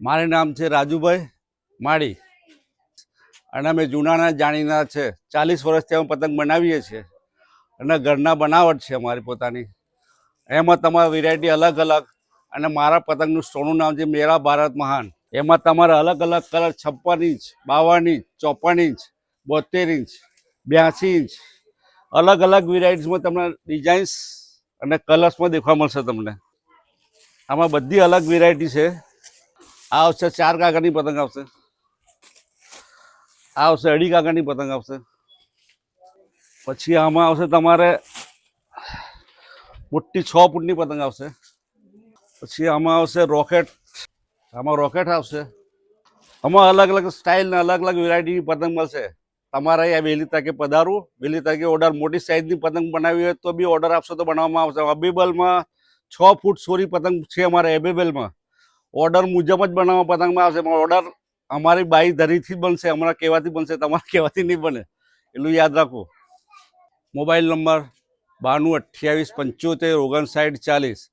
મારું નામ છે રાજુભાઈ માળી. અને અમે જૂનાના જાણીના છે. ચાલીસ વર્ષથી અમે પતંગ બનાવીએ છીએ. અને ઘરના બનાવટ છે અમારી પોતાની. એમાં તમારા વેરાયટી અલગ અલગ અને મારા પતંગનું સોનું નામ છે મેરા ભારત મહાન. એમાં તમારે અલગ અલગ કલર છપ્પન ઇંચ, બાવન ઇંચ, ચોપન ઇંચ, બોતેર ઇંચ, બ્યાસી ઇંચ. અલગ અલગ વેરાયટીસમાં તમને ડિઝાઇન્સ અને કલર્સમાં દેખવા મળશે તમને. આમાં બધી અલગ વેરાયટી છે. આ આવશે, ચાર કાગળની પતંગ આવશે. આવશે, અઢી કાગળની પતંગ આવશે. પછી આમાં આવશે તમારે મોટી છ ફૂટની પતંગ આવશે. પછી આમાં આવશે રોકેટ. આમાં રોકેટ આવશે. આમાં અલગ અલગ સ્ટાઇલના અલગ અલગ વેરાયટીની પતંગ મળશે. તમારે અહીંયા વહેલી તકે પધારવું, વહેલી તકે ઓર્ડર મોટી સાઇઝની પતંગ બનાવી હોય તો બી ઓર્ડર આપશો તો બનાવવામાં આવશે. અવેલેબલમાં છ ફૂટ સોરી પતંગ છે અમારે અવેલેબલમાં ઓર્ડર મુજબ જ બનાવવા પતંગમાં આવશે, પણ ઓર્ડર અમારી બાઈ ધરીથી બનશે હમણાં કહેવાથી બનશે, તમારા કહેવાથી નહીં બને. એટલું યાદ રાખો. મોબાઈલ નંબર બાણું અઠ્યાવીસ પંચોતેર, ઓગણસાઠ ચાલીસ.